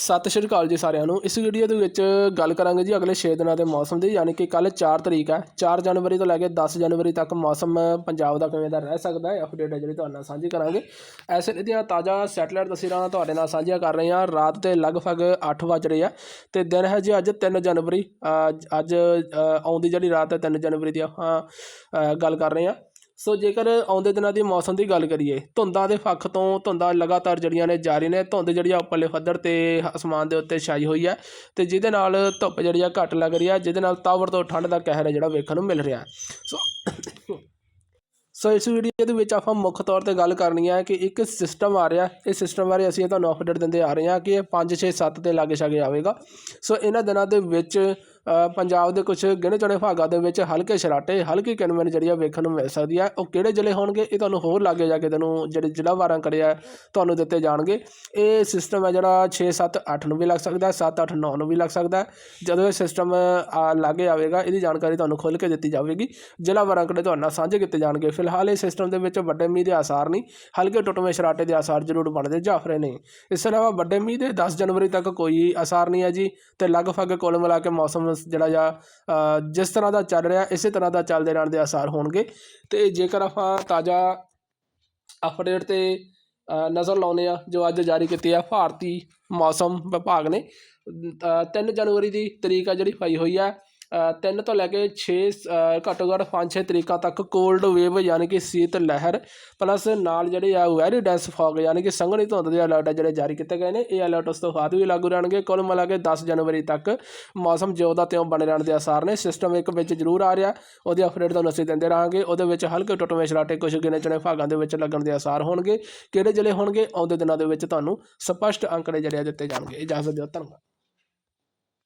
ਸਤਿ ਸ਼੍ਰੀ ਅਕਾਲ ਜੀ ਸਾਰਿਆਂ ਨੂੰ। ਇਸ ਵੀਡੀਓ ਦੇ ਵਿੱਚ ਗੱਲ ਕਰਾਂਗੇ ਜੀ ਅਗਲੇ 6 ਦਿਨਾਂ ਦੇ ਮੌਸਮ ਦੀ ਯਾਨੀ ਕਿ ਕੱਲ 4 ਤਰੀਕ ਹੈ। 4 ਜਨਵਰੀ ਤੋਂ ਲੈ ਕੇ 10 ਜਨਵਰੀ ਤੱਕ ਮੌਸਮ ਪੰਜਾਬ ਦਾ ਕਿਵੇਂ ਦਾ ਰਹਿ ਸਕਦਾ ਹੈ ਅਪਡੇਟ ਹੈ ਜਿਹੜੀ ਤੁਹਾਡੇ ਨਾਲ ਸਾਂਝੀ ਕਰਾਂਗੇ। ਐਸੇ ਦੀਆਂ ਤਾਜ਼ਾ ਸੈਟੇਲਾਈਟ ਤਸਵੀਰਾਂ ਤੁਹਾਡੇ ਨਾਲ ਸਾਂਝੀਆਂ ਕਰ ਰਹੇ ਹਾਂ। ਰਾਤ ਦੇ ਲਗਭਗ 8 ਵਜ ਰਹੇ ਆ ਤੇ ਦਿਨ ਹੈ ਜੀ ਅੱਜ 3 ਜਨਵਰੀ। ਅੱਜ ਆਉਂਦੀ ਜਿਹੜੀ ਰਾਤ ਹੈ 3 ਜਨਵਰੀ ਦੀ ਆਪਾਂ ਅ, ਗੱਲ ਕਰ ਰਹੇ ਹਾਂ। ਸੋ ਜੇਕਰ ਆਉਂਦੇ ਦਿਨਾਂ ਦੀ ਮੌਸਮ ਦੀ ਗੱਲ ਕਰੀਏ, ਧੁੰਦਾਂ ਦੇ ਪੱਖ ਤੋਂ ਧੁੰਦਾਂ ਲਗਾਤਾਰ ਜਿਹੜੀਆਂ ਨੇ ਜਾਰੀ ਨੇ, ਧੁੰਦ ਜਿਹੜੀ ਆ ਉੱਪਰਲੇ ਪੱਧਰ ਤੇ ਅਸਮਾਨ ਦੇ ਉੱਤੇ ਛਾਈ ਹੋਈ ਹੈ ਤੇ ਜਿਹਦੇ ਨਾਲ ਧੁੱਪ ਜਿਹੜੀ ਆ ਘੱਟ ਲੱਗ ਰਹੀ ਹੈ, ਜਿਹਦੇ ਨਾਲ ਤਾਵਰ ਤੋਂ ਠੰਡ ਦਾ ਕਹਿਰ ਹੈ ਜਿਹੜਾ ਵੇਖਣ ਨੂੰ ਮਿਲ ਰਿਹਾ ਸੋ ਸੋ ਇਸ ਵੀਡੀਓ ਦੇ ਵਿੱਚ ਆਪਾਂ ਮੁੱਖ ਤੌਰ ਤੇ ਗੱਲ ਕਰਨੀ ਹੈ ਕਿ ਇੱਕ ਸਿਸਟਮ ਆ ਰਿਹਾ ਇਹ ਸਿਸਟਮ ਬਾਰੇ ਅਸੀਂ ਤੁਹਾਨੂੰ ਅਪਡੇਟ ਦਿੰਦੇ ਆ ਰਹੇ ਹਾਂ ਕਿ ਇਹ 5 6 7 ਦੇ ਲਾਗੇ ਛਾਗੇ ਆਵੇਗਾ। ਸੋ ਇਹਨਾਂ ਦਿਨਾਂ ਦੇ ਵਿੱਚ ਪੰਜਾਬ ਦੇ ਕੁਝ ਗਿਣੇ ਚੁਣੇ ਭਾਗਾਂ ਦੇ ਵਿੱਚ ਹਲਕੇ ਸ਼ਰਾਟੇ ਹਲਕੀ ਕਿਨਮਨ ਜਿਹੜੀ ਆ ਵੇਖਣ ਨੂੰ ਮਿਲ ਸਕਦੀ ਹੈ ਉਹ ਕਿਹੜੇ ਜ਼ਿਲ੍ਹੇ ਹੋਣਗੇ? ਇਹ ਤੁਹਾਨੂੰ ਹੋਰ ਲਾਗੇ ਜਾ ਕੇ ਤੈਨੂੰ ਜਿਹੜੇ ਜ਼ਿਲ੍ਹਾ ਵਾਰਾਂ ਕਰਿਆ ਤੁਹਾਨੂੰ ਦਿੱਤੇ ਜਾਣਗੇ। ਇਹ ਸਿਸਟਮ ਹੈ ਜਿਹੜਾ 6 7 8 ਨੂੰ ਵੀ ਲੱਗ ਸਕਦਾ 7 8 9 ਨੂੰ ਵੀ ਲੱਗ ਸਕਦਾ। ਜਦੋਂ ਇਹ ਸਿਸਟਮ ਲਾਗੇ ਆਵੇਗਾ, ਇਹਦੀ ਜਾਣਕਾਰੀ ਤੁਹਾਨੂੰ ਖੁੱਲ੍ਹ ਕੇ ਦਿੱਤੀ ਜਾਵੇਗੀ। ਜ਼ਿਲ੍ਹਾ ਵਾਰਾਂ ਕੜੇ ਤੁਹਾਡੇ ਨਾਲ ਸਾਂਝੇ ਕੀਤੇ ਜਾਣਗੇ। ਫਿਲਹਾਲ ਇਹ ਸਿਸਟਮ ਦੇ ਵਿੱਚ ਵੱਡੇ ਮੀਂਹ ਦੇ ਆਸਾਰ ਨਹੀਂ, ਹਲਕੇ ਟੁੱਟਵੇਂ ਸ਼ਰਾਟੇ ਦੇ ਆਸਾਰ ਜ਼ਰੂਰ ਬਣਦੇ ਜਾਫਰੇ ਨੇ। ਇਸ ਤੋਂ ਇਲਾਵਾ ਵੱਡੇ ਮੀਂਹ ਦੇ 10 ਜਨਵਰੀ ਤੱਕ ਕੋਈ ਆਸਾਰ ਨਹੀਂ ਹੈ ਜੀ, ਤੇ ਲਗਭਗ ਕੁੱਲ ਮਿਲਾ ਕੇ ਮੌਸਮ ਜਿਹੜਾ ਜਾਂ ਜਿਸ ਤਰ੍ਹਾਂ ਦਾ ਚੱਲ ਰਿਹਾ, ਇਸੇ ਤਰ੍ਹਾਂ ਦਾ ਚੱਲਦੇ ਰਹਿਣ ਦੇ ਆਸਾਰ ਹੋਣਗੇ। ਤੇ ਜੇਕਰ ਆਪਾਂ ਤਾਜ਼ਾ ਅਪਡੇਟ ਤੇ ਨਜ਼ਰ ਲਾਉਂਦੇ ਆ ਜੋ ਅੱਜ ਜਾਰੀ ਕੀਤੀ ਆ ਭਾਰਤੀ ਮੌਸਮ ਵਿਭਾਗ ਨੇ 3 ਜਨਵਰੀ ਦੀ ਤਰੀਕ ਆ ਜਿਹੜੀ ਪਾਈ ਹੋਈ ਆ ਤਿੰਨ ਤੋਂ ਲੈ ਕੇ 6 ਘੱਟੋ ਘੱਟ 5-6 ਤਰੀਕਾਂ ਤੱਕ ਕੋਲਡ ਵੇਵ ਯਾਨੀ ਕਿ ਸੀਤ ਲਹਿਰ ਪਲੱਸ ਨਾਲ ਜਿਹੜੇ ਆ ਵੈਰੀ ਡੈਂਸ ਫੌਗ ਯਾਨੀ ਕਿ ਸੰਘਣੀ ਧੁੰਦ ਦੇ ਅਲਰਟ ਆ ਜਿਹੜੇ ਜਾਰੀ ਕੀਤੇ ਗਏ ਨੇ। ਇਹ ਅਲਰਟ ਉਸ ਤੋਂ ਬਾਅਦ ਵੀ ਲਾਗੂ ਰਹਿਣਗੇ। ਕੁੱਲ ਮਿਲਾ ਕੇ 10 ਜਨਵਰੀ ਤੱਕ ਮੌਸਮ ਜਿਉਂ ਦਾ ਤਿਉਂ ਬਣੇ ਰਹਿਣ ਦੇ ਆਸਾਰ ਨੇ। ਸਿਸਟਮ ਇੱਕ ਵਿੱਚ ਜ਼ਰੂਰ ਆ ਰਿਹਾ। ਉਹਦੀ ਅਪਡੇਟ ਤੁਹਾਨੂੰ ਅਸੀਂ ਦਿੰਦੇ ਰਹਾਂਗੇ। ਉਹਦੇ ਵਿੱਚ ਹਲਕੇ ਟੁੱਟਵੇਂ ਛਰਾਟੇ ਕੁਝ ਗਿਣੇ ਚੁਣੇ ਭਾਗਾਂ ਦੇ ਵਿੱਚ ਲੱਗਣ ਦੇ ਆਸਾਰ ਹੋਣਗੇ। ਕਿਹੜੇ ਜ਼ਿਲ੍ਹੇ ਹੋਣਗੇ? ਆਉਂਦੇ ਦਿਨਾਂ ਦੇ ਵਿੱਚ ਤੁਹਾਨੂੰ ਸਪਸ਼ਟ ਅੰਕੜੇ ਜਿਹੜੇ ਆ ਦਿੱਤੇ ਜਾਣਗੇ। ਇਜਾਜ਼ਤ ਦਿਓ, ਧੰਨਵਾਦ।